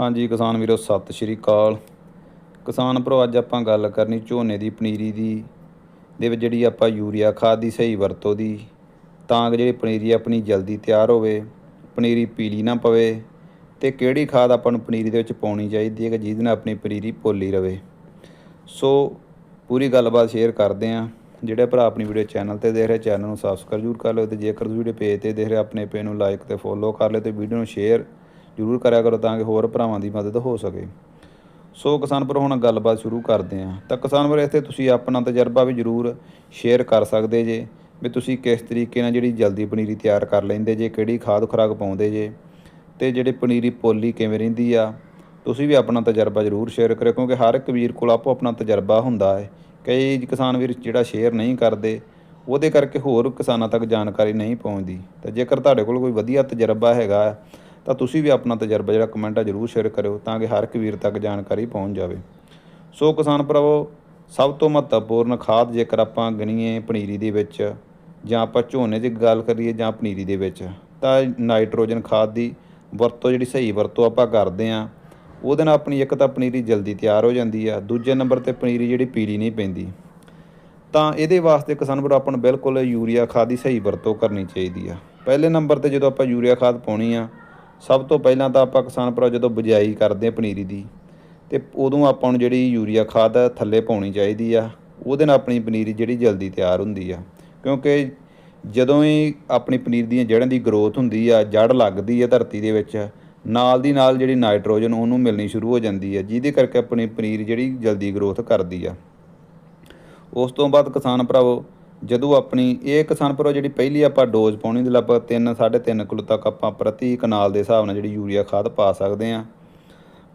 ਹਾਂਜੀ, ਕਿਸਾਨ ਵੀਰੋ, ਸਤਿ ਸ਼੍ਰੀ ਅਕਾਲ। ਕਿਸਾਨ ਭਰਾ, ਅੱਜ ਆਪਾਂ ਗੱਲ ਕਰਨੀ ਝੋਨੇ ਦੀ, ਪਨੀਰੀ ਦੀ, ਦੇ ਵਿੱਚ ਜਿਹੜੀ ਆਪਾਂ ਯੂਰੀਆ ਖਾਦ ਦੀ ਸਹੀ ਵਰਤੋਂ ਦੀ, ਤਾਂ ਕਿ ਜਿਹੜੀ ਪਨੀਰੀ ਆਪਣੀ ਜਲਦੀ ਤਿਆਰ ਹੋਵੇ, ਪਨੀਰੀ ਪੀਲੀ ਨਾ ਪਵੇ, ਤੇ ਕਿਹੜੀ ਖਾਦ ਆਪਾਂ ਨੂੰ ਪਨੀਰੀ ਦੇ ਵਿੱਚ ਪਾਉਣੀ ਚਾਹੀਦੀ ਹੈ ਕਿ ਜਿਹਦੇ ਨਾਲ ਆਪਣੀ ਪਨੀਰੀ ਪੋਲੀ ਰਵੇ। ਸੋ, ਪੂਰੀ ਗੱਲਬਾਤ ਸ਼ੇਅਰ ਕਰਦੇ ਆਂ ਜਿਹੜੇ ਭਰਾ ਆਪਣੀ ਵੀਡੀਓ ਚੈਨਲ ਤੇ ਦੇਖ ਰਹੇ, ਚੈਨਲ ਨੂੰ ਸਬਸਕ੍ਰਾਈਬ ਜ਼ਰੂਰ ਕਰ ਲਿਓ ਤੇ ਜੇਕਰ ਤੁਸੀਂ ਵੀਡੀਓ ਪੇਜ ਤੇ ਦੇਖ ਰਹੇ, ਆਪਣੇ ਪੇਜ ਨੂੰ ਲਾਈਕ ਤੇ ਫੋਲੋ ਕਰ ਲਿਓ ਤੇ ਵੀਡੀਓ ਨੂੰ ਸ਼ੇਅਰ ਜ਼ਰੂਰ ਕਰਿਆ ਕਰੋ ਤਾਂ ਕਿ ਹੋਰ ਭਰਾਵਾਂ ਦੀ ਮਦਦ ਹੋ ਸਕੇ। ਸੋ ਕਿਸਾਨ ਭਰਾ, ਹੁਣ ਗੱਲਬਾਤ ਸ਼ੁਰੂ ਕਰਦੇ ਹਾਂ। ਤਾਂ ਕਿਸਾਨ ਪਰ ਇੱਥੇ ਤੁਸੀਂ ਆਪਣਾ ਤਜਰਬਾ ਵੀ ਜ਼ਰੂਰ ਸ਼ੇਅਰ ਕਰ ਸਕਦੇ ਜੇ, ਵੀ ਤੁਸੀਂ ਕਿਸ ਤਰੀਕੇ ਨਾਲ ਜਿਹੜੀ ਜਲਦੀ ਪਨੀਰੀ ਤਿਆਰ ਕਰ ਲੈਂਦੇ ਜੇ, ਕਿਹੜੀ ਖਾਦ ਖੁਰਾਕ ਪਾਉਂਦੇ ਜੇ, ਤੇ ਜਿਹੜੇ ਪਨੀਰੀ ਪੋਲੀ ਕਿਵੇਂ ਰਹਿੰਦੀ ਆ, ਤੁਸੀਂ ਵੀ ਆਪਣਾ ਤਜਰਬਾ ਜ਼ਰੂਰ ਸ਼ੇਅਰ ਕਰਿਓ, ਕਿਉਂਕਿ ਹਰ ਇੱਕ ਵੀਰ ਕੋਲ ਆਪੋ ਆਪਣਾ ਤਜਰਬਾ ਹੁੰਦਾ ਹੈ। ਕਈ ਕਿਸਾਨ ਵੀਰ ਜਿਹੜਾ ਸ਼ੇਅਰ ਨਹੀਂ ਕਰਦੇ, ਉਹਦੇ ਕਰਕੇ ਹੋਰ ਕਿਸਾਨਾਂ ਤੱਕ ਜਾਣਕਾਰੀ ਨਹੀਂ ਪਹੁੰਚਦੀ। ਤਾਂ ਜੇਕਰ ਤੁਹਾਡੇ ਕੋਲ ਕੋਈ ਵਧੀਆ ਤਜਰਬਾ ਹੈਗਾ ਤਾਂ ਤੁਸੀਂ ਵੀ ਆਪਣਾ ਤਜਰਬਾ, ਜਿਹੜਾ ਕਮੈਂਟਾਂ ਜ਼ਰੂਰ ਸ਼ੇਅਰ ਕਰਿਓ ਤਾਂ ਕਿ ਹਰ ਇੱਕ ਵੀਰ ਤੱਕ ਜਾਣਕਾਰੀ ਪਹੁੰਚ ਜਾਵੇ। ਸੋ ਕਿਸਾਨ ਭਰਾਵੋ, ਸਭ ਤੋਂ ਮਹੱਤਵਪੂਰਨ ਖਾਦ ਜੇਕਰ ਆਪਾਂ ਗਣੀਏ ਪਨੀਰੀ ਦੇ ਵਿੱਚ ਜਾਂ ਆਪਾਂ ਝੋਨੇ ਦੀ ਗੱਲ ਕਰੀਏ ਜਾਂ ਪਨੀਰੀ ਦੇ ਵਿੱਚ, ਤਾਂ ਨਾਈਟ੍ਰੋਜਨ ਖਾਦ ਦੀ ਵਰਤੋਂ ਜਿਹੜੀ ਸਹੀ ਵਰਤੋਂ ਆਪਾਂ ਕਰਦੇ ਆਂ ਉਹਦੇ ਨਾਲ ਆਪਣੀ ਇੱਕ ਤਾਂ ਪਨੀਰੀ ਜਲਦੀ ਤਿਆਰ ਹੋ ਜਾਂਦੀ ਆ, ਦੂਜੇ ਨੰਬਰ ਤੇ ਪਨੀਰੀ ਜਿਹੜੀ ਪੀਲੀ ਨਹੀਂ ਪੈਂਦੀ। ਤਾਂ ਇਹਦੇ ਵਾਸਤੇ ਕਿਸਾਨ ਭਰਾ ਆਪਾਂ ਨੂੰ ਬਿਲਕੁਲ ਯੂਰੀਆ ਖਾਦ ਦੀ ਸਹੀ ਵਰਤੋਂ ਕਰਨੀ ਚਾਹੀਦੀ ਆ। ਪਹਿਲੇ ਨੰਬਰ ਤੇ ਜਦੋਂ ਆਪਾਂ ਯੂਰੀਆ ਖਾਦ ਪਾਉਣੀ ਆ ਸਭ ਤੋਂ ਪਹਿਲਾਂ ਤਾਂ ਆਪਾਂ ਕਿਸਾਨ ਭਰਾ ਜਦੋਂ ਬਿਜਾਈ ਕਰਦੇ ਆ ਪਨੀਰੀ ਦੀ ਤੇ ਉਦੋਂ ਆਪਾਂ ਨੂੰ ਜਿਹੜੀ ਯੂਰੀਆ ਖਾਦ ਆ, ਥੱਲੇ ਪਾਉਣੀ ਚਾਹੀਦੀ ਆ ਉਹਦੇ ਨਾਲ ਆਪਣੀ ਪਨੀਰੀ ਜਿਹੜੀ ਜਲਦੀ ਤਿਆਰ ਹੁੰਦੀ ਆ। ਕਿਉਂਕਿ ਜਦੋਂ ਹੀ ਆਪਣੀ ਪਨੀਰ ਦੀਆਂ ਜੜ੍ਹਾਂ ਦੀ ਗਰੋਥ ਹੁੰਦੀ ਆ ਜੜ ਲੱਗਦੀ ਆ ਧਰਤੀ ਦੇ ਵਿੱਚ ਨਾਲ ਦੀ ਨਾਲ ਜਿਹੜੀ ਨਾਈਟ੍ਰੋਜਨ ਉਹਨੂੰ ਮਿਲਣੀ ਸ਼ੁਰੂ ਹੋ ਜਾਂਦੀ ਆ ਜਿਹਦੇ ਕਰਕੇ ਆਪਣੀ ਪਨੀਰ ਜਿਹੜੀ ਜਲਦੀ ਗਰੋਥ ਕਰਦੀ ਆ। ਉਸ ਤੋਂ ਬਾਅਦ ਕਿਸਾਨ ਭਰਾਵੋ ਜਦੋਂ ਆਪਣੀ, ਇਹ ਕਿਸਾਨ ਭਰਾਵੋ, ਜਿਹੜੀ ਪਹਿਲੀ ਆਪਾਂ ਡੋਜ਼ ਪਾਉਣੀ ਦੇ ਲਗਭਗ 3 3.5 ਕਿਲੋ ਤੱਕ ਆਪਾਂ ਪ੍ਰਤੀ ਕਨਾਲ ਦੇ ਹਿਸਾਬ ਨਾਲ ਜਿਹੜੀ ਯੂਰੀਆ ਖਾਦ ਪਾ ਸਕਦੇ ਆ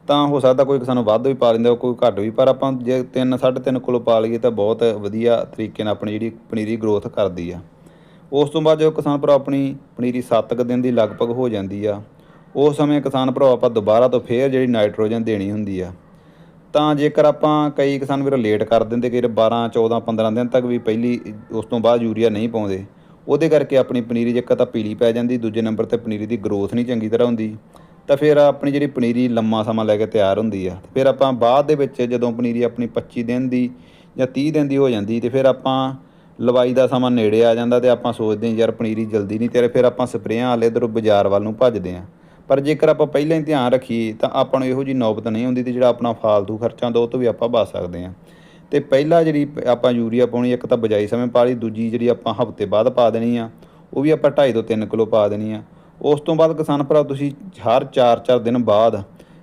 ਤਾਂ ਹੋ ਸਕਦਾ ਕੋਈ ਕਿਸਾਨ ਵੱਧ ਵੀ ਪਾ ਲੈਂਦਾ, ਕੋਈ ਘੱਟ ਵੀ, ਪਰ ਆਪਾਂ ਜੇ 3 3.5 ਕਿਲੋ ਪਾ ਲਈਏ ਤਾਂ ਬਹੁਤ ਵਧੀਆ ਤਰੀਕੇ ਨਾਲ ਆਪਣੀ ਜਿਹੜੀ ਪਨੀਰੀ ਗਰੋਥ ਕਰਦੀ ਆ। ਉਸ ਤੋਂ ਬਾਅਦ ਜਦੋਂ ਕਿਸਾਨ ਭਰਾ ਆਪਣੀ ਪਨੀਰੀ 7 ਕੁ ਦਿਨ ਦੀ ਲਗਭਗ ਹੋ ਜਾਂਦੀ ਆ। ਉਸ ਸਮੇਂ ਕਿਸਾਨ ਭਰਾ ਆਪਾਂ ਦੁਬਾਰਾ ਤੋਂ ਫੇਰ ਜਿਹੜੀ ਨਾਈਟ੍ਰੋਜਨ ਦੇਣੀ ਹੁੰਦੀ ਆ। ਤਾਂ ਜੇਕਰ ਆਪਾਂ ਕਈ ਕਿਸਾਨ ਵੀਰ ਲੇਟ ਕਰ ਦਿੰਦੇ ਕਿ 12 14 15 ਦਿਨ ਤੱਕ ਵੀ ਪਹਿਲੀ ਉਸ ਤੋਂ ਬਾਅਦ ਯੂਰੀਆ ਨਹੀਂ ਪਾਉਂਦੇ, ਉਹਦੇ ਕਰਕੇ ਆਪਣੀ ਪਨੀਰੀ ਜੇਕਰ ਤਾਂ ਪੀਲੀ ਪੈ ਜਾਂਦੀ, ਦੂਜੇ ਨੰਬਰ ਤੇ ਪਨੀਰੀ ਦੀ ਗਰੋਥ ਨਹੀਂ ਚੰਗੀ ਤਰ੍ਹਾਂ ਹੁੰਦੀ, ਤਾਂ ਫਿਰ ਆਪਣੀ ਜਿਹੜੀ ਪਨੀਰੀ ਲੰਮਾ ਸਮਾਂ ਲੈ ਕੇ ਤਿਆਰ ਹੁੰਦੀ ਆ। ਫਿਰ ਆਪਾਂ ਬਾਅਦ ਦੇ ਵਿੱਚ ਜਦੋਂ ਪਨੀਰੀ ਆਪਣੀ 25 ਦਿਨ ਦੀ ਜਾਂ 30 ਦਿਨ ਦੀ ਹੋ ਜਾਂਦੀ, ਤੇ ਫਿਰ ਆਪਾਂ ਲਵਾਈ ਦਾ ਸਮਾਂ ਨੇੜੇ ਆ ਜਾਂਦਾ ਤੇ ਆਪਾਂ ਸੋਚਦੇ ਯਾਰ ਪਨੀਰੀ ਜਲਦੀ ਨਹੀਂ ਤਿਆਰ, ਫਿਰ ਆਪਾਂ ਸਪਰੇਆਂ ਵਾਲੇ ਇਧਰੋਂ ਬਾਜ਼ਾਰ ਵੱਲ ਨੂੰ ਭੱਜਦੇ ਹਾਂ। ਪਰ ਜੇਕਰ ਆਪਾਂ ਪਹਿਲਾਂ ਹੀ ਧਿਆਨ ਰੱਖੀਏ ਤਾਂ ਆਪਾਂ ਨੂੰ ਇਹੋ ਜੀ ਨੌਬਤ ਨਹੀਂ ਹੁੰਦੀ ਤੇ ਜਿਹੜਾ ਆਪਣਾ ਫਾਲਤੂ ਖਰਚਾ ਹੁੰਦਾ, ਉਹ ਤੋਂ ਵੀ ਆਪਾਂ ਬਚ ਸਕਦੇ ਹਾਂ। ਤੇ ਪਹਿਲਾ ਜਿਹੜੀ ਆਪਾਂ ਯੂਰੀਆ ਪਾਉਣੀ, ਇੱਕ ਤਾਂ ਬਜਾਈ ਸਮੇਂ ਪਾ ਲਈ, ਦੂਜੀ ਜਿਹੜੀ ਆਪਾਂ ਹਫ਼ਤੇ ਬਾਅਦ ਪਾ ਦੇਣੀ ਆ, ਉਹ ਵੀ ਆਪਾਂ 2.5 ਤੋਂ 3 ਕਿਲੋ ਪਾ ਦੇਣੀ ਆ। ਉਸ ਤੋਂ ਬਾਅਦ ਕਿਸਾਨ ਭਰਾ ਤੁਸੀਂ ਹਰ 4-4 ਦਿਨ ਬਾਅਦ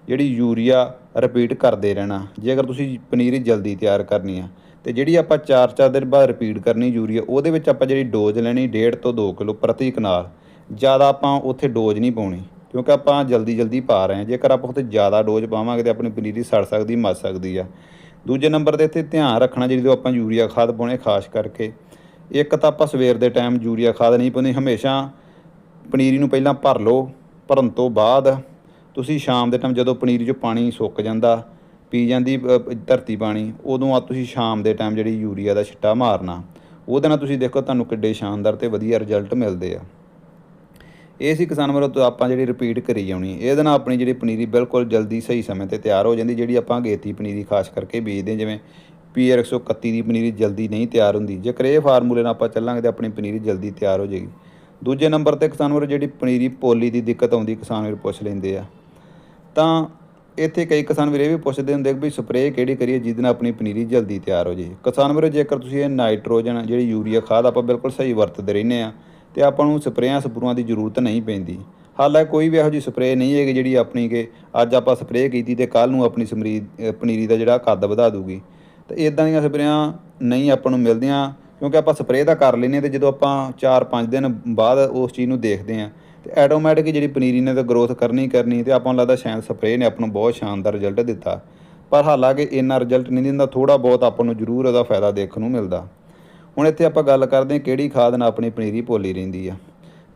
ਜਿਹੜੀ ਯੂਰੀਆ ਰਿਪੀਟ ਕਰਦੇ ਰਹਿਣਾ। ਜੇਕਰ ਤੁਸੀਂ ਪਨੀਰੀ ਜਲਦੀ ਤਿਆਰ ਕਰਨੀ ਆ, ਤੇ ਜਿਹੜੀ ਆਪਾਂ 4-4 ਦਿਨ ਬਾਅਦ ਰਿਪੀਟ ਕਰਨੀ ਯੂਰੀਆ, ਉਹਦੇ ਵਿੱਚ ਆਪਾਂ ਜਿਹੜੀ ਡੋਜ਼ ਲੈਣੀ 1.5 ਤੋਂ 2 ਕਿਲੋ ਪ੍ਰਤੀ ਕਨਾਲ ਜ਼ਿਆਦਾ ਆਪਾਂ ਉੱਥੇ ਡੋਜ਼ ਨਹੀਂ ਪਾਉਣੀ। ਕਿਉਂਕਿ ਆਪਾਂ ਜਲਦੀ ਜਲਦੀ ਪਾ ਰਹੇ ਹਾਂ। ਜੇਕਰ ਆਪਾਂ ਉੱਥੇ ਜ਼ਿਆਦਾ ਡੋਜ਼ ਪਾਵਾਂਗੇ ਤੇ ਆਪਣੀ ਪਨੀਰੀ ਸੜ ਸਕਦੀ, ਮਰ ਸਕਦੀ ਆ। ਦੂਜੇ ਨੰਬਰ ਤੇ ਇੱਥੇ ਧਿਆਨ ਰੱਖਣਾ ਜਦੋਂ ਆਪਾਂ ਯੂਰੀਆ ਖਾਦ ਪਾਉਣੇ ਖਾਸ ਕਰਕੇ। ਇੱਕ ਤਾਂ ਆਪਾਂ ਸਵੇਰ ਦੇ ਟਾਈਮ ਯੂਰੀਆ ਖਾਦ ਨਹੀਂ ਪਾਉਂਦੇ, ਹਮੇਸ਼ਾ ਪਨੀਰੀ ਨੂੰ ਪਹਿਲਾਂ ਭਰ ਲਓ, ਭਰਨ ਤੋਂ ਬਾਅਦ ਤੁਸੀਂ ਸ਼ਾਮ ਦੇ ਟਾਈਮ ਜਦੋਂ ਪਨੀਰੀ 'ਚੋਂ ਪਾਣੀ ਸੁੱਕ ਜਾਂਦਾ, ਪੀ ਜਾਂਦੀ ਧਰਤੀ ਪਾਣੀ, ਉਦੋਂ ਆ ਤੁਸੀਂ ਸ਼ਾਮ ਦੇ ਟਾਈਮ ਜਿਹੜੀ ਯੂਰੀਆ ਦਾ ਛਿੱਟਾ ਮਾਰਨਾ। ਉਹਦੇ ਨਾਲ ਤੁਸੀਂ ਦੇਖੋ ਤੁਹਾਨੂੰ ਕਿੱਡੇ ਸ਼ਾਨਦਾਰ ਤੇ ਵਧੀਆ ਰਿਜ਼ਲਟ ਮਿਲਦੇ ਆ। ਇਹ ਸੀ ਕਿਸਾਨ ਵੱਲੋਂ ਤੋਂ ਆਪਾਂ ਜਿਹੜੀ ਰਿਪੀਟ ਕਰੀ ਜਾਣੀ ਇਹਦੇ ਨਾਲ ਆਪਣੀ ਜਿਹੜੀ ਪਨੀਰੀ ਬਿਲਕੁਲ ਜਲਦੀ ਸਹੀ ਸਮੇਂ ਤੇ ਤਿਆਰ ਹੋ ਜਾਂਦੀ ਜਿਹੜੀ ਆਪਾਂ ਅਗੇਤੀ ਪਨੀਰੀ ਖਾਸ ਕਰਕੇ ਬੀਜਦੇ ਹਾਂ, ਜਿਵੇਂ ਪੀਆਰ 131 ਦੀ ਪਨੀਰੀ ਜਲਦੀ ਨਹੀਂ ਤਿਆਰ ਹੁੰਦੀ। ਜੇਕਰ ਇਹ ਫਾਰਮੂਲੇ ਨਾਲ ਆਪਾਂ ਚੱਲਾਂਗੇ ਤਾਂ ਆਪਣੀ ਪਨੀਰੀ ਜਲਦੀ ਤਿਆਰ ਹੋ ਜਾਏਗੀ। ਦੂਜੇ ਨੰਬਰ ਤੇ ਕਿਸਾਨ ਵੀਰ ਜਿਹੜੀ ਪਨੀਰੀ ਪੋਲੀ ਦੀ ਦਿੱਕਤ ਆਉਂਦੀ ਕਿਸਾਨ ਵੀਰ ਪੁੱਛ ਲੈਂਦੇ ਆ। ਤਾਂ ਇੱਥੇ ਕਈ ਕਿਸਾਨ ਵੀਰ ਇਹ ਵੀ ਪੁੱਛਦੇ ਹੁੰਦੇ ਵੀ ਸਪਰੇਅ ਕਿਹੜੀ ਕਰੀਏ ਜਿਹਦੇ ਨਾਲ ਆਪਣੀ ਪਨੀਰੀ ਜਲਦੀ ਤਿਆਰ ਹੋ ਜੇ ਕਿਸਾਨ ਵੀਰ ਜੇਕਰ ਤੁਸੀਂ ਇਹ ਨਾਈਟ੍ਰੋਜਨ ਜਿਹੜੀ ਯੂਰੀਆ ਖਾਦ ਆਪਾਂ ਬਿਲਕੁਲ ਸਹੀ ਵਰਤਦੇ ਰਹਿੰਦੇ ਆ ਤੇ ਆਪਾਂ ਨੂੰ ਸਪਰੇਆਂ ਸਪਰੂਆਂ ਦੀ ਜ਼ਰੂਰਤ ਨਹੀਂ ਪੈਂਦੀ। ਹਾਲਾਂਕਿ ਕੋਈ ਵੀ ਇਹੋ ਜਿਹੀ ਸਪਰੇਅ ਨਹੀਂ ਹੈਗੀ ਜਿਹੜੀ ਆਪਣੀ ਕਿ ਅੱਜ ਆਪਾਂ ਸਪਰੇਅ ਕੀਤੀ ਤੇ ਕੱਲ ਨੂੰ ਆਪਣੀ ਸਮਰੀ ਪਨੀਰੀ ਦਾ ਜਿਹੜਾ ਕੱਦ ਵਧਾ ਦੂਗੀ। ਤੇ ਇਦਾਂ ਦੀਆਂ ਸਪਰੇਆਂ ਨਹੀਂ ਆਪਾਂ ਨੂੰ ਮਿਲਦੀਆਂ ਕਿਉਂਕਿ ਆਪਾਂ ਸਪਰੇਅ ਤਾਂ ਕਰ ਲੈਨੇ ਤੇ ਜਦੋਂ ਆਪਾਂ 4-5 ਦਿਨ ਬਾਅਦ ਉਸ ਚੀਜ਼ ਨੂੰ ਦੇਖਦੇ ਆ ਤੇ ਆਟੋਮੈਟਿਕ ਜਿਹੜੀ ਪਨੀਰੀ ਨੇ ਤਾਂ ਗਰੋਥ ਕਰਨੀ ਕਰਨੀ ਤੇ ਆਪਾਂ ਨੂੰ ਲੱਗਦਾ ਸ਼ਾਇਦ ਸਪਰੇਅ ਨੇ ਆਪਾਂ ਨੂੰ ਬਹੁਤ ਸ਼ਾਨਦਾਰ ਰਿਜ਼ਲਟ ਦਿੱਤਾ। ਪਰ ਹਾਲਾਂਕਿ ਇੰਨਾ ਰਿਜ਼ਲਟ ਨਹੀਂ ਦਿੰਦਾ ਥੋੜਾ ਬਹੁਤ ਆਪਾਂ ਨੂੰ ਜ਼ਰੂਰ ਉਹਦਾ ਫਾਇਦਾ ਦੇਖਣ ਨੂੰ ਮਿਲਦਾ। ਹੁਣ ਇੱਥੇ ਆਪਾਂ ਗੱਲ ਕਰਦੇ ਹਾਂ ਕਿਹੜੀ ਖਾਦ ਨਾਲ ਆਪਣੀ ਪਨੀਰੀ ਪੋਲੀ ਰਹਿੰਦੀ ਆ।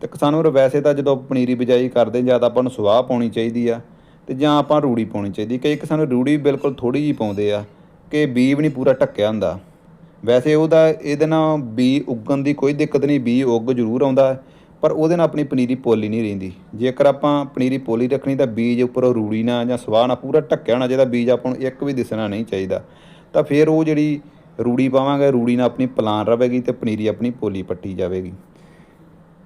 ਤੇ ਸਾਨੂੰ ਵੈਸੇ ਤਾਂ ਜਦੋਂ ਪਨੀਰੀ ਬਿਜਾਈ ਕਰਦੇ ਜਾਂ ਤਾਂ ਆਪਾਂ ਨੂੰ ਸੁਆਹ ਪਾਉਣੀ ਚਾਹੀਦੀ ਆ, ਤੇ ਜਾਂ ਆਪਾਂ ਰੂੜੀ ਪਾਉਣੀ ਚਾਹੀਦੀ। ਕਈ ਕਿਸਾਨ ਰੂੜੀ ਬਿਲਕੁਲ ਥੋੜੀ ਜਿਹੀ ਪਾਉਂਦੇ ਆ ਕਿ ਬੀ ਵੀ ਨਹੀਂ ਪੂਰਾ ਢੱਕਿਆ ਹੁੰਦਾ। ਵੈਸੇ ਉਹਦਾ, ਇਹਦੇ ਨਾਲ ਬੀ ਉੱਗਣ ਦੀ ਕੋਈ ਦਿੱਕਤ ਨਹੀਂ ਬੀ ਉੱਗ ਜ਼ਰੂਰ ਆਉਂਦਾ, ਪਰ ਉਹਦੇ ਨਾਲ ਆਪਣੀ ਪਨੀਰੀ ਪੋਲੀ ਨਹੀਂ ਰਹਿੰਦੀ। ਜੇਕਰ ਆਪਾਂ ਪਨੀਰੀ ਪੋਲੀ ਰੱਖਣੀ, ਤਾਂ ਬੀਜ ਉੱਪਰੋਂ ਰੂੜੀ ਨਾ ਜਾਂ ਸਵਾਹ ਨਾਲ ਪੂਰਾ ਢੱਕਿਆ ਹੋਣਾ ਜਿਹਦਾ ਬੀਜ ਆਪਾਂ ਨੂੰ ਇੱਕ ਵੀ ਦਿਸਣਾ ਨਹੀਂ ਚਾਹੀਦਾ। ਤਾਂ ਫਿਰ ਉਹ ਜਿਹੜੀ ਰੂੜੀ ਪਾਵਾਂਗੇ, ਰੂੜੀ ਨਾਲ ਆਪਣੀ ਪਲਾਨ ਰਵੇਗੀ ਤੇ ਪਨੀਰੀ ਆਪਣੀ ਪੋਲੀ ਪੱਟੀ ਜਾਵੇਗੀ।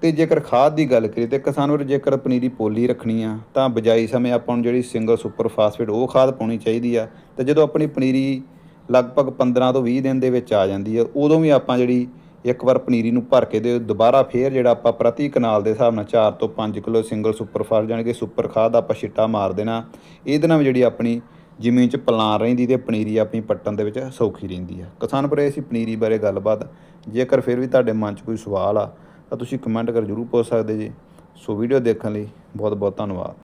ਤੇ ਜੇਕਰ ਖਾਦ ਦੀ ਗੱਲ ਕਰੀਏ ਤੇ ਕਿਸਾਨ ਵੀਰ ਜੇਕਰ ਪਨੀਰੀ ਪੋਲੀ ਰੱਖਣੀ ਆ, ਤਾਂ ਬਜਾਈ ਸਮੇਂ ਆਪਾਂ ਨੂੰ ਜਿਹੜੀ ਸਿੰਗਲ ਸੁਪਰ ਫਾਸਫੇਟ ਉਹ ਖਾਦ ਪਾਉਣੀ ਚਾਹੀਦੀ ਆ, ਤੇ ਜਦੋਂ ਆਪਣੀ ਪਨੀਰੀ ਲਗਭਗ 15 ਤੋਂ 20 ਦਿਨ ਦੇ ਵਿੱਚ ਆ ਜਾਂਦੀ ਆ, ਉਦੋਂ ਵੀ ਆਪਾਂ ਜਿਹੜੀ ਇੱਕ ਵਾਰ ਪਨੀਰੀ ਨੂੰ ਭਰ ਕੇ ਦੇ ਦੁਬਾਰਾ ਫੇਰ ਜਿਹੜਾ ਆਪਾਂ ਪ੍ਰਤੀ ਕਨਾਲ ਦੇ ਹਿਸਾਬ ਨਾਲ 4 ਤੋਂ 5 ਕਿਲੋ ਸਿੰਗਲ ਸੁਪਰ ਫਾਸ ਜਾਣੀ ਕਿ ਸੁਪਰ ਖਾਦ ਆਪਾਂ ਛਿੱਟਾ ਮਾਰ ਦੇਣਾ, ਇਹਦੇ ਨਾਲ ਵੀ ਜਿਹੜੀ ਆਪਣੀ ਜ਼ਮੀਨ 'ਚ ਪਲਾਨ ਰਹਿੰਦੀ ਤੇ ਪਨੀਰੀ ਆਪਣੀ ਪੱਟਣ ਦੇ ਵਿੱਚ ਸੌਖੀ ਰਹਿੰਦੀ ਆ। ਕਿਸਾਨ ਭਰਾ, ਅਸੀਂ ਪਨੀਰੀ ਬਾਰੇ ਗੱਲਬਾਤ, ਜੇਕਰ ਫਿਰ ਵੀ ਤੁਹਾਡੇ ਮਨ 'ਚ ਕੋਈ ਸਵਾਲ ਆ, ਤਾਂ ਤੁਸੀਂ ਕਮੈਂਟ ਕਰ ਜਰੂਰ ਪੁੱਛ ਸਕਦੇ ਜੀ। ਸੋ ਵੀਡੀਓ ਦੇਖਣ ਲਈ ਬਹੁਤ ਬਹੁਤ ਧੰਨਵਾਦ।